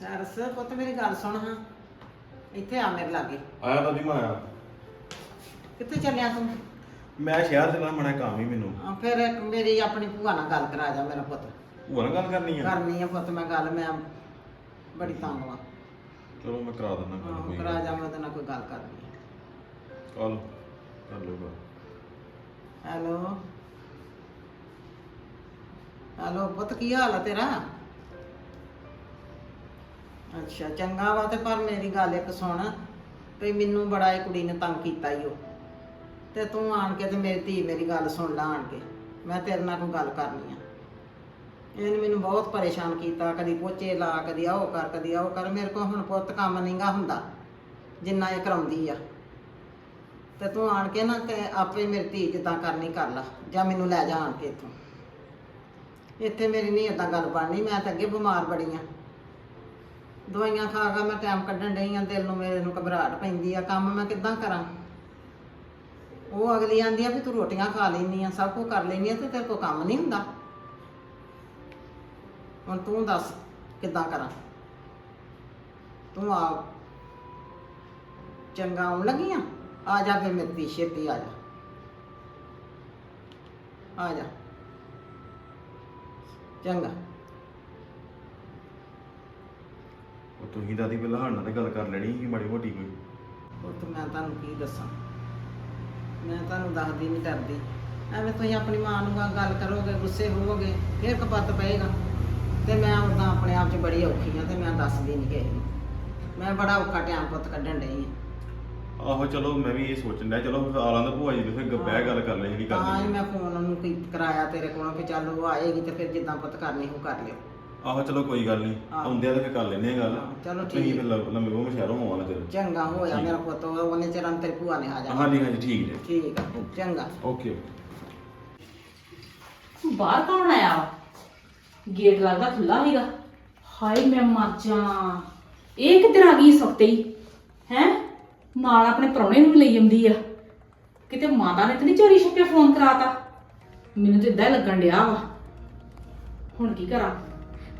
ਸਰਸ ਪੁੱਤ ਮੇਰੀ ਗੱਲ ਸੁਣ ਹਾਂ। ਇੱਥੇ ਆ ਮੇਰੇ ਲਾਗੇ। ਆਇਆ ਤਾਂ ਨਹੀਂ ਮੈਂ ਆਇਆ। ਕਿੱਥੇ ਚੱਲਿਆ ਤੂੰ? ਮੈਂ ਸ਼ਹਿਰ ਚੱਲਣਾ ਮਣਾ ਕੰਮ ਹੀ ਮੈਨੂੰ। ਆ, ਫਿਰ ਇੱਕ ਮੇਰੀ ਆਪਣੀ ਭੂਆ ਨਾਲ ਗੱਲ ਕਰਾ ਜਾ ਮੇਰਾ ਪੁੱਤ। ਭੂਆ ਨਾਲ ਗੱਲ ਕਰਨੀ ਆ? ਕਰਨੀ ਆ ਪੁੱਤ ਮੈਂ ਗੱਲ ਮੈਂ ਬੜੀ ਤੰਗ ਵਾਂ। ਚਲੋ ਮੈਂ ਕਰਾ ਦਿੰਦਾ ਗੱਲ ਹਾਂ, ਕੋਈ ਕਰਾ ਜਾ ਮੈਂ ਉਹਦੇ ਨਾਲ ਕੋਈ ਗੱਲ ਕਰਨੀ ਆ। ਕਾਲ ਕਰ ਲਊਗਾ ਹੈਲੋ? ਹੈਲੋ ਪੁੱਤ ਕੀ ਹਾਲ ਆ ਤੇਰਾ? ਅੱਛਾ, ਚੰਗਾ ਵਾ ਤੇ ਪਰ ਮੇਰੀ ਗੱਲ ਇੱਕ ਸੁਣ, ਵੀ ਮੈਨੂੰ ਬੜਾ ਇਹ ਕੁੜੀ ਨੇ ਤੰਗ ਕੀਤਾ ਈ ਉਹ। ਤੇ ਤੂੰ ਆਣ ਕੇ ਤੇ ਮੇਰੀ ਧੀ ਮੇਰੀ ਗੱਲ ਸੁਣ ਲਾ ਆਣ ਕੇ, ਮੈਂ ਤੇਰੇ ਨਾਲ ਕੋਈ ਗੱਲ ਕਰਨੀ ਆ। ਇਹਨੇ ਮੈਨੂੰ ਬਹੁਤ ਪਰੇਸ਼ਾਨ ਕੀਤਾ, ਕਦੀ ਪੋਚੇ ਲਾ, ਕਦੀ ਆਹ ਕਰ, ਕਦੀ ਆਹ ਕਰ, ਮੇਰੇ ਕੋਲ ਹੁਣ ਪੁੱਤ ਕੰਮ ਨਹੀਂਗਾ ਹੁੰਦਾ, ਜਿੰਨਾ ਇਹ ਕਰਾਉਂਦੀ ਆ। ਤੇ ਤੂੰ ਆਣ ਕੇ ਨਾ ਤੇ ਆਪੇ ਮੇਰੀ ਧੀ ਜਿੱਦਾਂ ਕਰਨੀ ਕਰ ਲਾ, ਜਾਂ ਮੈਨੂੰ ਲੈ ਜਾ ਆਣ ਕੇ ਇੱਥੋਂ। ਇੱਥੇ ਮੇਰੀ ਨਹੀਂ ਏਦਾਂ ਗੱਲ ਬਣਨੀ, ਮੈਂ ਤਾਂ ਅੱਗੇ ਬਿਮਾਰ ਬੜੀ ਆ। ਦਵਾਈਆਂ ਖਾ ਖਾ ਮੈਂ ਟਾਈਮ ਕੱਢਣ ਡਈ ਆ, ਦਿਲ ਨੂੰ ਮੇਰੇ ਨੂੰ ਘਬਰਾਹਟ ਪੈਂਦੀ ਆ, ਕੰਮ ਮੈਂ ਕਿੱਦਾਂ ਕਰਾਂ? ਉਹ ਅਗਲੀ ਆਂਦੀ ਆ ਵੀ ਤੂੰ ਰੋਟੀਆਂ ਖਾ ਲੈਨੀ ਆ, ਸਭ ਕੁਝ ਕਰ ਲੈਨੀ ਆ, ਤੇ ਤੇਰੇ ਕੋਲ ਕੰਮ ਨਹੀਂ ਹੁੰਦਾ। ਹੁਣ ਤੂੰ ਦੱਸ ਕਿੱਦਾਂ ਕਰਾਂ? ਤੂੰ ਆ ਚੰਗਾ ਆਉਣ ਲੱਗੀ ਆ? ਆ ਜਾ ਫਿਰ ਮੇਰੇ ਦੀ ਛੇਤੀ ਆ ਜਾ। ਆ ਜਾ। ਚੰਗਾ। ਉਹ ਤੁਸੀਂ ਦਾਦੀ ਪਹਿਲਾਂ ਨਾਲ ਤਾਂ ਗੱਲ ਕਰ ਲੈਣੀ ਸੀ ਮਾੜੀ ਮੋਟੀ ਕੋਈ। ਉਹ ਤਾਂ ਮੈਂ ਤੁਹਾਨੂੰ ਕੀ ਦੱਸਾਂ? ਮੈਂ ਤੁਹਾਨੂੰ ਦੱਸਦੀ ਨਹੀਂ ਕਰਦੀ। ਐਵੇਂ ਤੁਸੀਂ ਆਪਣੀ ਮਾਂ ਨੂੰ ਗ- ਗੱਲ ਕਰੋਗੇ ਗੁੱਸੇ ਹੋਵੋਗੇ ਫਿਰ ਕਪੱਤ ਪਏਗਾ। ਤੇ ਮੈਂ ਉਦਾਂ ਆਪਣੇ ਆਪ 'ਚ ਬੜੀ ਔਖੀ ਆ ਤੇ ਮੈਂ ਦੱਸਦੀ ਨਹੀਂ ਕਿਸੇ ਨੂੰ। ਮੈਂ ਬੜਾ ਔਖਾ ਟਾਈਮ ਪੁੱਤ ਕੱਢਣ ਡਈ ਆ। ਆਹੋ ਚਲੋ ਮੈਂ ਵੀ ਇਹ ਸੋਚਣ ਡਿਆ ਚਲੋ ਫਿਰ ਆਲਾਂ ਦਾ ਭੂਆ ਜੀ ਨੂੰ ਫਿਰ ਗ- ਬਹਿ ਗੱਲ ਕਰ ਲੈ ਜਿਹੜੀ ਤਾਂ ਹੀ ਕਰਨੀ ਮੈਂ ਫੋਨ ਉਹਨੂੰ ਕੀ ਕਰਾਇਆ ਤੇਰੇ ਕੋਲੋਂ ਕਿ ਚੱਲ ਉਹ ਆਏਗੀ ਤੇ ਫਿਰ ਜਿੱਦਾਂ ਪੁੱਤ ਕਰਨੀ ਉਹ ਕਰ ਲਿਓ। ਆਹੋ ਚਲੋ ਕੋਈ ਗੱਲ ਨਹੀਂ। ਆਉਂਦੇ ਆ ਤਾਂ ਫਿਰ ਕਰ ਲੈਨੇ ਆ ਗੱਲ। ਹਾਂ, ਚਲੋ ਤੁਸੀਂ ਠੀਕ। ਫਿਰ ਲ- ਲੰਮੇ ਉਹ ਸ਼ਹਿਰੋਂ ਹੋਵਾਂਗਾ ਚਲੋ। ਚੰਗਾ ਹੋਇਆ। ਮੇਰਾ ਪੁੱਤ ਉਹ- ਉਹਨੇ ਚਿਰਾਂ ਨੂੰ ਤੇਰੀ ਭੂਆ ਨੇ ਆ ਜਾਣਾ। ਹਾਂਜੀ ਹਾਂਜੀ ਠੀਕ ਜੀ। ਠੀਕ ਆ ਚੰਗਾ। ਓਕੇ। ਬਾਹਰ ਕੌਣ ਆਇਆ? ਵਾ? ਗੇਟ ਲੱਗਦਾ ਖੁੱਲਾ ਸੀਗਾ। ਹਾਏ ਮੈਂ ਮਰ ਜਾ ਇਹ ਕਿੱਧਰ ਆ ਗਈ ਸੁੱਤੇ ਹੀ ਹੈ? ਨਾਲ ਆਪਣੇ ਪ੍ਰਾਹੁਣੇ ਨੂੰ ਵੀ ਲਈ ਆਉਂਦੀ ਆ। ਕਿਤੇ ਮਾਤਾ ਨੇ ਤਾਂ ਨਹੀਂ ਚੋਰੀ ਛੱਪੇ ਫੋਨ ਕਰਾਤਾ? ਮੈਨੂੰ ਤੇ ਇਦਾਂ ਲੱਗਣ ਡਿਆ ਵਾ। ਹੁਣ ਕੀ ਕਰਾਂ?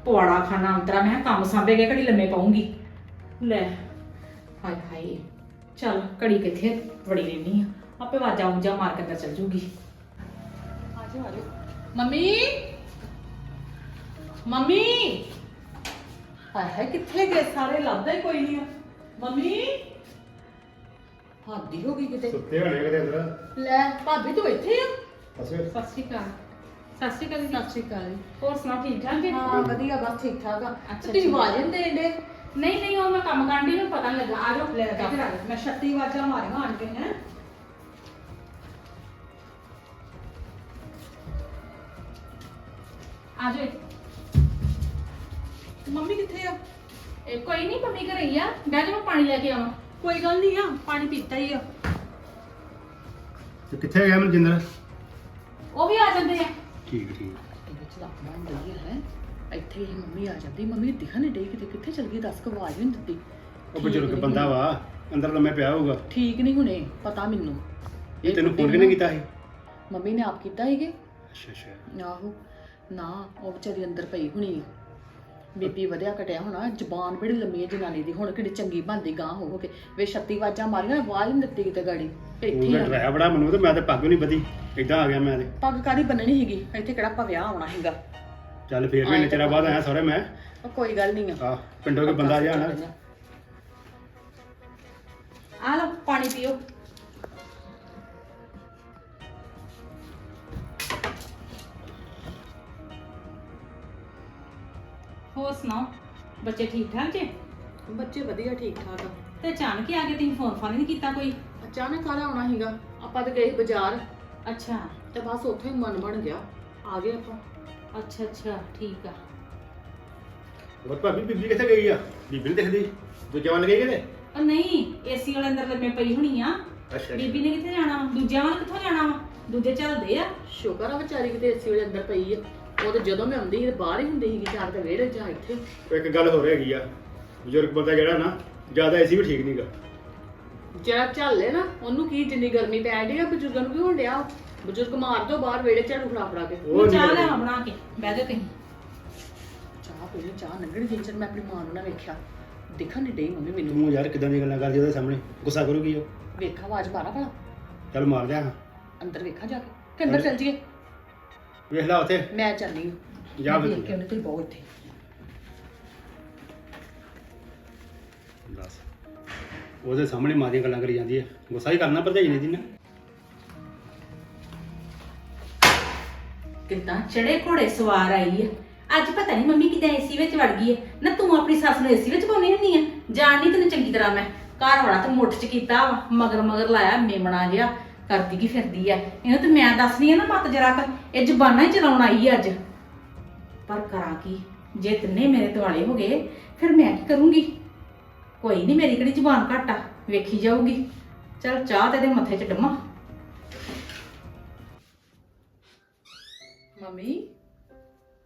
ਪਵਾੜਾ ਖਾਣਾ ਅੰਤਰਾ ਮੈਂ ਕਿਹਾ ਕੰਮ ਸਾਂਭੇ ਕੇ ਘੜੀ ਲੰਮੇ ਪਾਉਂਗੀ। ਲੈ। ਹਾਏ ਹਾਏ ਚੱਲ ਘੜੀ ਕਿੱਥੇ ਵੜੀ ਰਹਿਣੀ ਆ? ਆਪੇ ਵਾਜਾ ਉਂਜਾ ਮਾਰ ਕੇ ਤਾਂ ਚੱਲ ਜੂਗੀ। ਆਜੋ ਆਜੋ। ਮੰਮੀ? ਮੰਮੀ? ਹਾਏ ਹਾਏ ਕਿੱਥੇ ਗਏ? ਸਾਰੇ ਲੱਭਦਾ ਹੀ ਕੋਈ ਨਹੀਂ ਆ। ਮੰਮੀ? ਹਾਦੀ ਹੋ ਗਈ ਕਿਤੇ? ਸੁੱਤੇ ਹੋਣੇ ਕਿਤੇ ਅੰਦਰ। ਲੈ ਭਾਬੀ ਤੂੰ ਇੱਥੇ ਆ? ਅਸੇ ਸਤਿ ਸ਼੍ਰੀ ਅਕਾਲ। ਸਤਿ ਸ਼੍ਰੀ ਅਕਾਲ ਸਤਿ ਸ਼੍ਰੀ ਅਕਾਲ ਹੋਰ ਸੁਣਾ ਠੀਕ ਠਾਕ ਜੀ? ਹਾਂ ਵਧੀਆ ਬਸ ਠੀਕ ਠਾਕ ਆ। ਅੱਛਾ, ਤੁਸੀਂ ਠੀਕ। ਆਵਾਜ਼ ਨਹੀਂ ਦੇਣ ਦੇ ਨਹੀਂ ਨਹੀਂ ਉਹ ਮੈਂ ਕੰਮ ਕਰਨ ਦੀ ਨੂੰ ਪਤਾ ਨੀ ਲੱਗਾ। ਆ ਜਾਓ ਲੈ ਇੱਧਰ ਆ ਜਾਓ। ਮੈਂ 36 ਵਾਜਾਂ ਮਾਰੀਆਂ ਆਣ ਕੇ ਹੈ। ਆ ਜਾਓ ਮੰਮੀ ਕਿੱਥੇ ਆ? ਇਹ ਕੋਈ ਨਹੀਂ ਮੰਮੀ ਘਰੇ ਹੀ ਆ। ਬਹਿ ਜਾ ਮੈਂ ਪਾਣੀ ਲੈ ਕੇ ਆਵਾਂ। ਕੋਈ ਗੱਲ ਨਹੀਂ ਆ ਪਾਣੀ ਪੀਤਾ ਹੀ ਆ। ਤੇ ਕਿੱਥੇ ਗਿਆ ਮਨਜਿੰਦਰ? ਉਹ ਵੀ ਆ ਜਾਂਦੇ ਆ। ਠੀਕ ਠੀਕ। ਇਹਦੇ ਚ ਲੱਭਣਾ ਹੁੰਦੀ ਹੈ ਇੱਥੇ ਹੀ ਮੰਮੀ ਆ ਜਾਂਦੀ। ਮੰਮੀ ਦਿਖਣ ਨਹੀਂ ਡਈ ਕਿਤੇ। ਕਿੱਥੇ ਚਲ ਗਈ? ਦੱਸ ਕੇ ਆਵਾਜ਼ ਵੀ ਨਹੀਂ ਦਿੱਤੀ। ਉਹ ਬਜ਼ੁਰਗ ਬੰਦਾ ਵਾ। ਅੰਦਰ ਲੰਮੇ ਪਿਆ ਹੋਊਗਾ। ਠੀਕ ਨਹੀਂ ਹੁਣੇ। ਪਤਾ ਮੈਨੂੰ। ਇਹ ਤੈਨੂੰ ਫੋਨ ਕਿਹਨੇ ਕੀਤਾ ਸੀ? ਮੰਮੀ ਨੇ ਆਪ ਕੀਤਾ ਸੀਗੇ। ਅੱਛਾ ਅੱਛਾ। ਆਹੋ। ਨਾ ਉਹ ਵਿਚਾਰੀ ਅੰਦਰ ਪਈ ਹੁਣੀ ਬੀਪੀ ਵਧਿਆ ਕਟਿਆ ਹੋਣਾ ਜ਼ਬਾਨ ਬੜੀ ਲੰਮੀ ਹੈ ਜਨਾਨੀ ਦੀ ਹੁਣ ਕਿਹੜੀ ਚੰਗੀ ਬਣਦੀ ਗਾਂ ਹੋ ਹੋ ਕੇ। ਵੇ 36 ਵਾਜਾਂ ਮਾਰੀਆਂ ਆਵਾਜ਼ ਨਹੀਂ ਦਿੱਤੀ ਕਿਤੇ ਗਾੜੀ। ਇੱਥੇ ਹੀ ਆ। ਡਰਾਇਆ ਬੜਾ ਮੈਨੂੰ ਤੇ ਮੈਂ ਤੇ ਪੱਗ ਨਹੀਂ ਵਧੀ ਇਦਾਂ ਆ ਗਿਆ ਮੈਂ ਤੇ। ਪੱਗ ਕਾਦੀ ਬੰਨਣੀ ਸੀਗੀ? ਇੱਥੇ ਕਿਹੜਾ ਆਪਾਂ ਵਿਆਹ ਆਉਣਾ ਹੈਗਾ ਚੱਲ ਫੇਰ ਵੀ ਚਿਰਾਂ ਬਾਅਦ ਆਇਆ ਸਹੁਰੇ ਮੈਂ। ਉਹ ਕੋਈ ਗੱਲ ਨਹੀਂ ਆ। ਆ ਪਿੰਡੋਂ ਕੇ ਬੰਦਾ ਜਿਹਾ ਨਾ। ਆ ਲਓ ਪਾਣੀ ਪੀਓ। ਹੋਰ ਸੁਣਾਓ? ਬੱਚੇ ਠੀਕ ਠਾਕ ਜੇ? ਬੱਚੇ ਵਧੀਆ ਠੀਕ ਠਾਕ ਆ। ਤੇ ਅਚਾਨਕ ਹੀ ਆ ਕੇ ਤੁਸੀਂ ਫੋਨ ਫਾਨ ਨਹੀਂ ਕੀਤਾ ਕੋਈ? ਅਚਾਨਕ ਕਾਹਦਾ ਆਉਣਾ ਸੀਗਾ। ਆਪਾਂ ਤੇ ਗਏ ਬਾਜ਼ਾਰ। ਅੱਛਾ। ਤੇ ਬਸ ਉੱਥੇ ਹੀ ਮਨ ਬਣ ਗਿਆ। ਆ ਗਏ ਆਪਾਂ। ਅੱਛਾ ਅੱਛਾ ਠੀਕ ਆ। ਹੋਰ ਭਾਬੀ ਬੀਬੀ ਕਿੱਥੇ ਗਈ ਆ? ਬੀਬੀ ਨਹੀਂ ਦਿਖਦੀ। ਦੂਜੇ ਵੱਲ ਗਈ ਕਿਤੇ? ਉਹ ਨਹੀਂ ਏਸੀ ਵਾਲੇ ਅੰਦਰ ਲੰਮੇ ਪਈ ਹੋਣੀ ਆ। ਅੱਛਾ ਬੀਬੀ ਨੇ ਕਿੱਥੇ ਜਾਣਾ ਵਾ? ਦੂਜਿਆਂ ਵੱਲ ਕਿੱਥੋਂ ਜਾਣਾ ਵਾ? ਦੂਜੇ ਚੱਲਦੇ ਆ। ਸ਼ੁਕਰ ਆ ਵਿਚਾਰੀ ਕਿਤੇ ਏਸੀ ਵਾਲੇ ਅੰਦਰ ਪਈ ਆ। ਉਹ ਤੇ ਜਦੋਂ ਮੈਂ ਆਉਂਦੀ ਸੀ ਤੇ ਬਾਹਰ ਹੀ ਹੁੰਦੀ ਸੀਗੀ ਚਾਰ ਤੇ ਵਿਹੜੇ ਜਾਂ ਇੱਥੇ। ਇੱਕ ਗੱਲ ਹੋਰ ਹੈਗੀ ਆ ਬਜ਼ੁਰਗ ਬੰਦਾ ਜਿਹੜਾ ਨਾ ਜ਼ਿਆਦਾ ਐਸੀ ਵੀ ਠੀਕ ਨਹੀਂਗਾ ਜਿਹੜਾ ਝੱਲੇ ਨਾ ਉਹਨੂੰ ਕੀ ਜਿੰਨੀ ਗਰਮੀ ਪੈ ਰਹੀ ਆ ਬਜ਼ੁਰਗਾਂ ਨੂੰ ਕੀ ਹੋਣ ਡਿਆ? ਬਜ਼ੁਰਗ ਮਾਰ ਦੋ ਬਾਹਰ ਵਿਹੜੇ ਝਾੜੂ ਫੜਾ ਫੜਾ ਕੇ। ਉਹ ਚਾਹ। ਲਿਆਵਾਂ ਬਣਾ ਕੇ ਬਹਿ ਜਾਓ ਤੁਸੀਂ। ਚਾਹ ਪੀਣੀ ਚਾਹ ਨੰਗੜ ਜਿੰਨ ਚਿਰ ਮੈਂ ਆਪਣੀ ਮਾਂ ਨੂੰ ਨਾ ਵੇਖਿਆ ਦੇਖਣ ਨਹੀਂ ਡਈ ਮੰਮੀ ਮੈਨੂੰ। ਤੂੰ ਯਾਰ ਕਿਦਾਂ ਦੀਆਂ ਗੱਲਾਂ ਕਰਦੀ ਉਹਦੇ ਸਾਹਮਣੇ ਗੁੱਸਾ ਕਰੂਗੀ ਉਹ। ਵੇਖਾ ਆਵਾਜ਼ ਮਾਰਾ ਭਲਾ। ਚੱਲ ਮਾਰ ਜਾ ਅੰਦਰ ਵੇਖਾ ਜਾ ਕੇ ਕਿ ਅੰਦਰ ਚੱਲ। ਜੀਏ ਵੇਖ ਲੈ ਉੱਥੇ। ਮੈਂ ਚੱਲਨੀ ਹਾਂ ਜਾ ਫਿਰ ਕੇ ਉਹਨੇ ਤੇ ਬਹੁਤ ਇੱਥੇ। ਦੱਸ। ਉਹਦੇ ਸਾਹਮਣੇ ਮਾਂ ਦੀਆਂ ਗੱਲਾਂ ਕਰੀ ਜਾਂਦੀ ਹੈ। ਗੁੱਸਾ ਹੀ ਕਰਨਾ ਭਰਜਾਈ ਨੇ ਜੀ ਨੇ। ਕਿੱਦਾਂ? ਚੜੇ ਘੋੜੇ ਸਵਾਰ ਆਈ ਹੈ। ਅੱਜ ਪਤਾ ਨਹੀਂ ਮੰਮੀ ਕਿਦਾਂ ਏਸੀ ਵਿੱਚ ਵੜ ਗਈ ਹੈ। ਨਾ ਤੂੰ ਆਪਣੀ ਸੱਸ ਨੂੰ ਏਸੀ ਵਿੱਚ ਪਾਉਣੀ ਹੁੰਦੀ ਹੈ? ਜਾਣ ਨਹੀਂ ਤੈਨੂੰ ਚੰਗੀ ਤਰ੍ਹਾਂ ਮੈਂ। ਘਰ ਵਾਲਾ ਤੇ ਮੁੱਠ ਚ ਕੀਤਾ ਵਾ। ਮਗਰ ਮਗਰ ਲਾਇਆ ਮੇਮਣਾ ਜਿਹਾ। ਕਰਦੀ ਕੀ ਫਿਰਦੀ ਐ ਇਹਨੂੰ ਤੇ ਮੈਂ ਦੱਸਣੀ ਆ ਨਾ ਮਤ ਜਰਾ ਕਰ ਇਹ ਜ਼ਬਾਨਾਂ ਹੀ ਚਲਾਉਣ ਆਈ ਅੱਜ। ਪਰ ਕਰਾਂ ਕੀ? ਜੇ ਤਿੰਨੇ ਮੇਰੇ ਦੁਆਲੇ ਹੋ ਗਏ ਫਿਰ ਮੈਂ ਕੀ ਕਰੂੰਗੀ? ਕੋਈ ਨਹੀਂ ਮੇਰੀ ਕਿਹੜੀ ਜ਼ਬਾਨ ਘੱਟ ਆ? ਵੇਖੀ ਜਾਊਗੀ। ਚਲ ਚਾਹ ਤੇ ਇਹਦੇ ਮੱਥੇ 'ਚ ਡੰਮਾ। ਮੰਮੀ?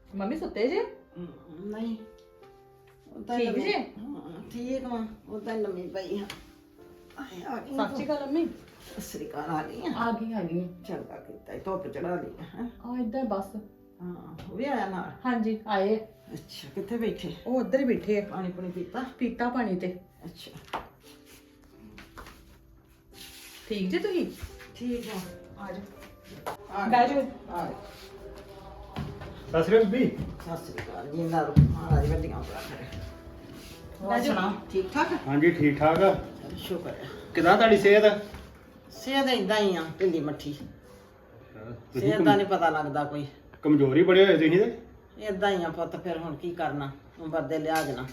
ਮੰਮੀ ਸੁੱਤੇ ਜੇ? ਨਹੀਂ। ਉਦਾਂ ਠੀਕ ਜੇ? ਠੀਕ ਵਾ ਉਦਾਂ ਲੰਮੀ ਪਈ ਆਏ ਆ ਗਈ ਸੱਚੀ ਗੱਲ ਮੰਮੀ। ਸਤਿ ਸ੍ਰੀ ਅਕਾਲ ਆ ਗਈ ਆ? ਆ ਗਈ ਆ ਗਈ। ਚੰਗਾ ਕੀਤਾ ਈ, ਧੁੱਪ ਚੜਾ ਲਈ ਹੈ? ਆ ਇਦਾਂ ਬਸ। ਹਾਂ ਉਹ ਵੀ ਆਇਆ ਨਾਲ? ਹਾਂਜੀ ਆਏ। ਅੱਛਾ ਕਿੱਥੇ ਬੈਠੇ? ਉਹ ਉੱਧਰ ਹੀ ਬੈਠੇ ਆ। ਪਾਣੀ ਪੁਣੀ ਪੀਤਾ? ਪੀਤਾ ਪਾਣੀ ਤੇ। ਅੱਛਾ। ਠੀਕ ਜੇ ਤੁਸੀਂ? ਠੀਕ ਆ। ਆ ਜਾ ਆ ਬਹਿ ਜਾਓ। ਆ ਗਏ। ਸਤਿ ਸ੍ਰੀ ਅਕਾਲ ਬੀਬੀ। ਸਤਿ ਸ੍ਰੀ ਅਕਾਲ ਜਿੰਦਾ ਰਹੋ ਮਹਾਰਾਜ ਵੱਡੀਆਂ ਬਰਾਬਰ ਹੋਰ। ਸੁਣਾ ਠੀਕ ਠਾਕ? ਹਾਂਜੀ ਠੀਕ ਠਾਕ ਆ। ਚਲੋ ਸ਼ੁਕਰ ਹੈ ਕਿਦਾਂ ਤੁਹਾਡੀ ਸਿਹਤ? ਸਿਹਤ ਇਦਾਂ ਹੀ ਆ ਢਿੱਲੀ ਮੱਠੀ। ਤੁਸੀਂ ਸਿਹਤ ਦਾ ਨਹੀਂ ਪਤਾ ਲੱਗਦਾ ਕੋਈ। ਕਮਜ਼ੋਰੀ ਬੜੇ ਹੋਏ ਤੁਸੀਂ ਤੇ ਇਦਾਂ ਹੀ ਆ ਪੁੱਤ ਫਿਰ ਹੁਣ ਕੀ ਕਰਨਾ? ਉਮਰ ਦੇ ਲਿਹਾਜ਼ ਨਾਲ